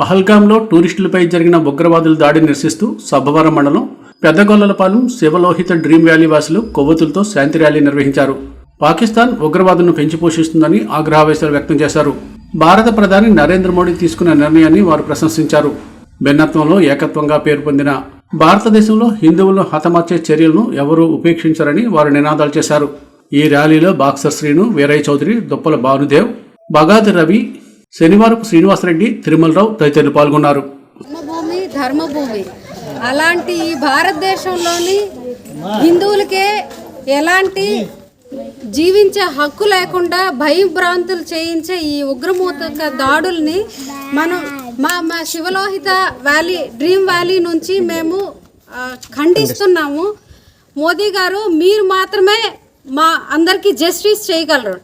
పహల్గాంలో టూరిస్టులపై జరిగిన ఉగ్రవాదుల దాడిని నిరసిస్తూ సబ్బవరం మండలం పెద్దగొల్లలపాలెం శివలోహిత డ్రీమ్ వ్యాలీ వాసులు కొవ్వొత్తులతో శాంతి ర్యాలీ నిర్వహించారు. పాకిస్తాన్ ఉగ్రవాదులను పెంచి పోషిస్తుందని వ్యక్తం చేశారు. భారత ప్రధాని నరేంద్ర మోడీ తీసుకున్న నిర్ణయాన్ని వారు ప్రశంసించారు. భిన్నత్వంలో ఏకత్వంగా పేరు పొందిన భారతదేశంలో హిందువులను హతమార్చే చర్యలను ఎవరూ ఉపేక్షించరని వారు నినాదాలు చేశారు. ఈ ర్యాలీలో బాక్సర్ శ్రీను వీరయ్య చౌదరి దుప్పల భానుదేవ్ బగాది రవి శనివారపు శ్రీనివాసరెడ్డి తిరుమలరావు తదితరులు పాల్గొన్నారు. ధర్మభూమి ధర్మభూమి. అలాంటి ఈ భారతదేశంలోని హిందువులకే ఎలాంటి జీవించే హక్కు లేకుండా భయభ్రాంతులు చేయించే ఈ ఉగ్రమూతక దాడుల్ని మనం మా మా శివలోహిత వ్యాలీ డ్రీమ్ వ్యాలీ నుంచి మేము ఖండిస్తున్నాము. మోదీ గారు మీరు మాత్రమే మా అందరికీ జస్టిస్ చేయగలరు.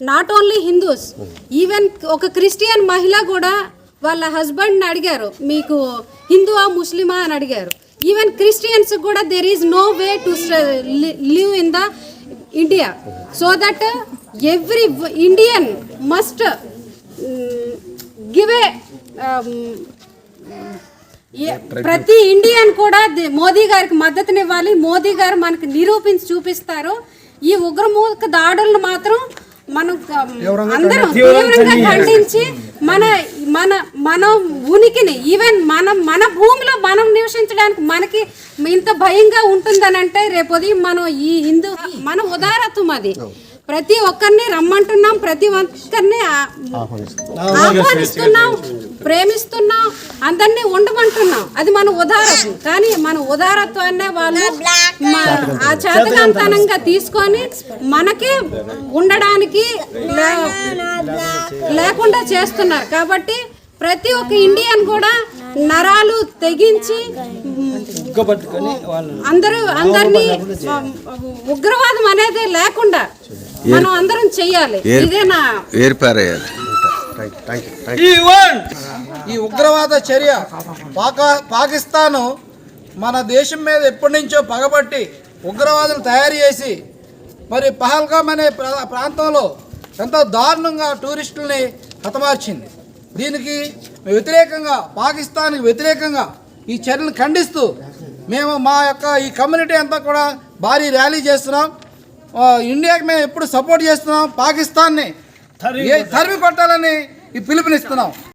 నాట్ ఓన్లీ హిందూస్ ఈవెన్ ఒక క్రిస్టియన్ మహిళ కూడా వాళ్ళ హస్బెండ్ని అడిగారు మీకు హిందువా ముస్లిమా? అని అడిగారు. ఈవెన్ క్రిస్టియన్స్ కూడా there is no way to live in the India so that every Indian must give a ప్రతి ఇండియన్ కూడా మోదీ గారికి మద్దతునివ్వాలి. మోదీ గారు మనకి నిరూపించి చూపిస్తారు. ఈ ఉగ్రమూక దాడులను మాత్రం మనం అందరం తీవ్రంగా ఖండించి మన మన మన ఉనికిని ఈవెన్ మనం మన భూమిలో మనం నివసించడానికి మనకి ఇంత భయంగా ఉంటుందనంటే రేపు ఉదయం మనం ఈ హిందూ మన ఉదారత్వం అది. ప్రతి ఒక్కరిని రమ్మంటున్నాం ప్రతి ఒక్కరిని ఆహ్వానిస్తున్నాం. ప్రేమిస్తున్నాం అందరినీ ఉండమంటున్నాం అది మన ఉదారత్వం. కానీ మన ఉదారత్వాన్నే వాళ్ళు మ- ఆ చేతకాంతనంగా తీసుకొని మనకి ఉండడానికి లే- లేకుండా చేస్తున్నారు. కాబట్టి ప్రతి ఒక్క ఇండియన్ కూడా నరాలు తెగించి అందరూ అందరినీ ఉగ్రవాదం అనేది లేకుండా మనం అందరం చెయ్యాలి ఇదే నా ఏర్పారయ్యారు ఈ ఉగ్రవాద చర్య పాకా పాకిస్తాను మన దేశం మీద ఎప్పటి నుంచో పగబట్టి ఉగ్రవాదులు తయారు చేసి మరి పహల్గామ్ అనే ప్రా- ప్రాంతంలో ఎంతో దారుణంగా టూరిస్టుల్ని హతమార్చింది. దీనికి వ్యతిరేకంగా పాకిస్తాన్కి వ్యతిరేకంగా ఈ చర్యను ఖండిస్తూ మేము మా యొక్క ఈ కమ్యూనిటీ అంతా కూడా భారీ ర్యాలీ చేస్తున్నాం. ఇండియాకి మేము ఎప్పుడు సపోర్ట్ చేస్తున్నాం. పాకిస్తాన్ని ఏ- తరిమి కొట్టాలని ఈ పిలుపునిస్తున్నాం.